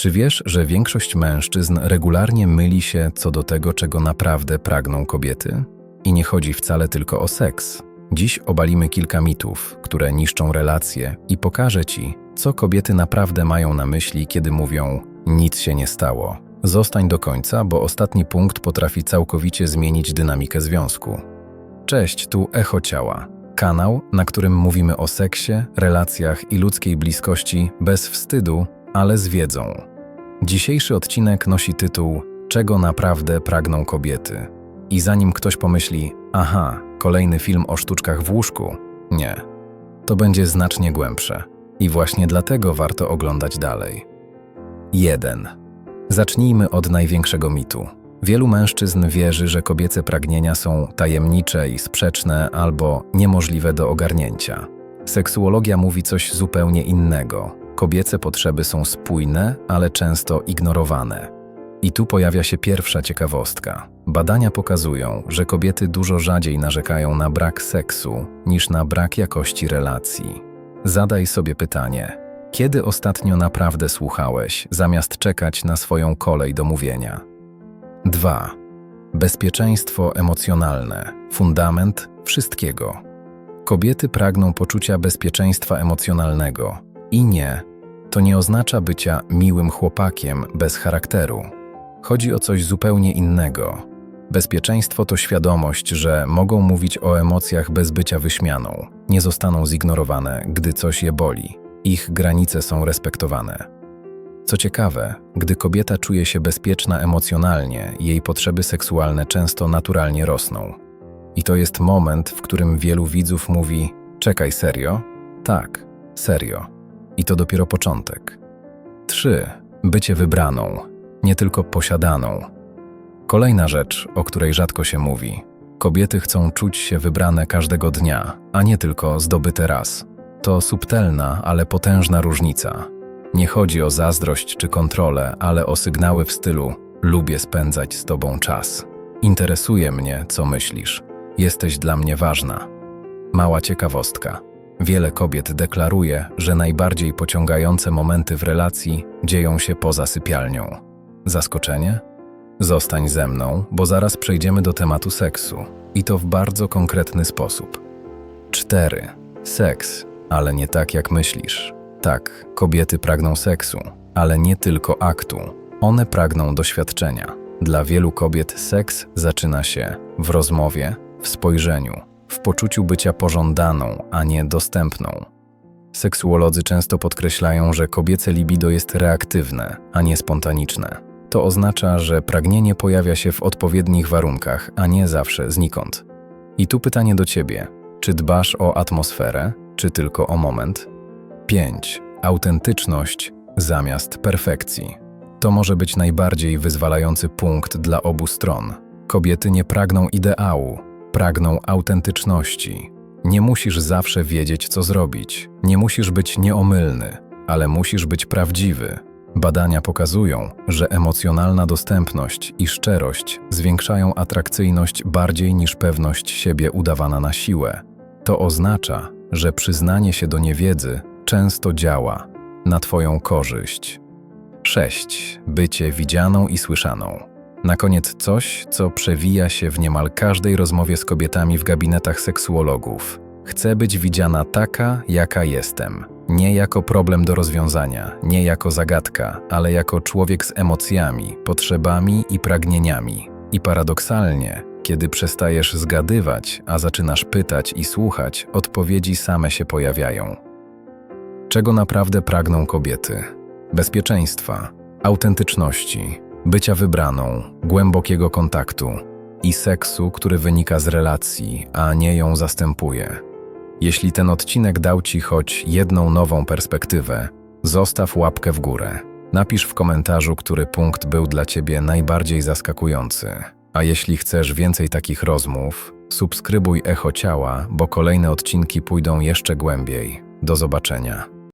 Czy wiesz, że większość mężczyzn regularnie myli się co do tego, czego naprawdę pragną kobiety? I nie chodzi wcale tylko o seks. Dziś obalimy kilka mitów, które niszczą relacje i pokażę Ci, co kobiety naprawdę mają na myśli, kiedy mówią nic się nie stało. Zostań do końca, bo ostatni punkt potrafi całkowicie zmienić dynamikę związku. Cześć, tu Echo Ciała. Kanał, na którym mówimy o seksie, relacjach i ludzkiej bliskości bez wstydu, ale z wiedzą. Dzisiejszy odcinek nosi tytuł Czego naprawdę pragną kobiety? I zanim ktoś pomyśli, aha, kolejny film o sztuczkach w łóżku, nie. To będzie znacznie głębsze. I właśnie dlatego warto oglądać dalej. 1. Zacznijmy od największego mitu. Wielu mężczyzn wierzy, że kobiece pragnienia są tajemnicze i sprzeczne albo niemożliwe do ogarnięcia. Seksuologia mówi coś zupełnie innego. Kobiece potrzeby są spójne, ale często ignorowane. I tu pojawia się pierwsza ciekawostka. Badania pokazują, że kobiety dużo rzadziej narzekają na brak seksu niż na brak jakości relacji. Zadaj sobie pytanie: kiedy ostatnio naprawdę słuchałeś, zamiast czekać na swoją kolej do mówienia? 2. Bezpieczeństwo emocjonalne fundament wszystkiego. Kobiety pragną poczucia bezpieczeństwa emocjonalnego. I nie, to nie oznacza bycia miłym chłopakiem bez charakteru. Chodzi o coś zupełnie innego. Bezpieczeństwo to świadomość, że mogą mówić o emocjach bez bycia wyśmianą, nie zostaną zignorowane, gdy coś je boli. Ich granice są respektowane. Co ciekawe, gdy kobieta czuje się bezpieczna emocjonalnie, jej potrzeby seksualne często naturalnie rosną. I to jest moment, w którym wielu widzów mówi: Czekaj, serio? Tak, serio. I to dopiero początek. 3. Bycie wybraną, nie tylko posiadaną. Kolejna rzecz, o której rzadko się mówi. Kobiety chcą czuć się wybrane każdego dnia, a nie tylko zdobyte raz. To subtelna, ale potężna różnica. Nie chodzi o zazdrość czy kontrolę, ale o sygnały w stylu lubię spędzać z tobą czas. Interesuje mnie, co myślisz. Jesteś dla mnie ważna. Mała ciekawostka. Wiele kobiet deklaruje, że najbardziej pociągające momenty w relacji dzieją się poza sypialnią. Zaskoczenie? Zostań ze mną, bo zaraz przejdziemy do tematu seksu. I to w bardzo konkretny sposób. 4. Seks, ale nie tak jak myślisz. Tak, kobiety pragną seksu, ale nie tylko aktu. One pragną doświadczenia. Dla wielu kobiet seks zaczyna się w rozmowie, w spojrzeniu, w poczuciu bycia pożądaną, a nie dostępną. Seksuolodzy często podkreślają, że kobiece libido jest reaktywne, a nie spontaniczne. To oznacza, że pragnienie pojawia się w odpowiednich warunkach, a nie zawsze znikąd. I tu pytanie do ciebie: czy dbasz o atmosferę, czy tylko o moment? 5. Autentyczność zamiast perfekcji. To może być najbardziej wyzwalający punkt dla obu stron. Kobiety nie pragną ideału, pragną autentyczności. Nie musisz zawsze wiedzieć, co zrobić. Nie musisz być nieomylny, ale musisz być prawdziwy. Badania pokazują, że emocjonalna dostępność i szczerość zwiększają atrakcyjność bardziej niż pewność siebie udawana na siłę. To oznacza, że przyznanie się do niewiedzy często działa na Twoją korzyść. 6. Bycie widzianą i słyszaną. Na koniec coś, co przewija się w niemal każdej rozmowie z kobietami w gabinetach seksuologów. Chcę być widziana taka, jaka jestem. Nie jako problem do rozwiązania, nie jako zagadka, ale jako człowiek z emocjami, potrzebami i pragnieniami. I paradoksalnie, kiedy przestajesz zgadywać, a zaczynasz pytać i słuchać, odpowiedzi same się pojawiają. Czego naprawdę pragną kobiety? Bezpieczeństwa, autentyczności, bycia wybraną, głębokiego kontaktu i seksu, który wynika z relacji, a nie ją zastępuje. Jeśli ten odcinek dał Ci choć jedną nową perspektywę, zostaw łapkę w górę. Napisz w komentarzu, który punkt był dla Ciebie najbardziej zaskakujący. A jeśli chcesz więcej takich rozmów, subskrybuj Echo Ciała, bo kolejne odcinki pójdą jeszcze głębiej. Do zobaczenia.